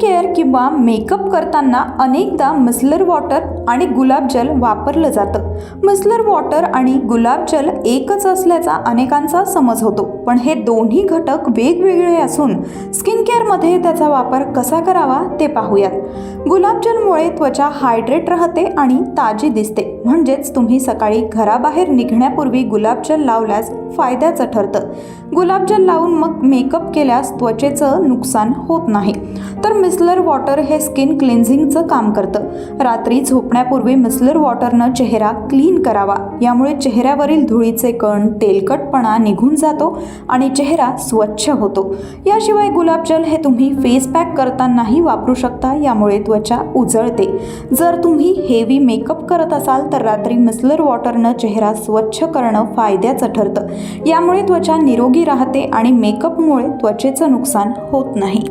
Care किंवा makeup करताना अनेकदा मस्लर वॉटर आणि गुलाबजल वापरलं जातं. मस्लर वॉटर आणि गुलाबजल एकच असल्याचा अनेकांचा समज होतो पण हे दोन्ही घटक वेगवेगळे असून स्किन केअरमध्ये त्याचा वापर कसा करावा ते पाहूयात. गुलाबजलमुळे त्वचा हायड्रेट राहते आणि ताजी दिसते. म्हणजेच तुम्ही सकाळी घराबाहेर निघण्यापूर्वी गुलाबजल लावल्यास फायद्याचं ठरतं. गुलाबजल लावून मग मेकअप केल्यास त्वचेचं नुकसान होत नाही. तर मिसलर वॉटर हे स्किन क्लिन्झिंगचं काम करतं. रात्री झोपण्यापूर्वी मिसलर वॉटरनं चेहरा क्लीन करावा. यामुळे चेहऱ्यावरील धुळीचे कण तेलकटपणा निघून जातो आणि चेहरा स्वच्छ होतो. याशिवाय गुलाबजल हे तुम्ही फेस पॅक करतानाही वापरू शकता. यामुळे त्वचा उजळते. जर तुम्ही हेवी मेकअप करत असाल तर रात्री मिसलर वॉटरनं चेहरा स्वच्छ करणं फायद्याचं ठरतं. यामुळे त्वचा निरोगी राहते आणि मेकअपमुळे त्वचेचं नुकसान होत नाही.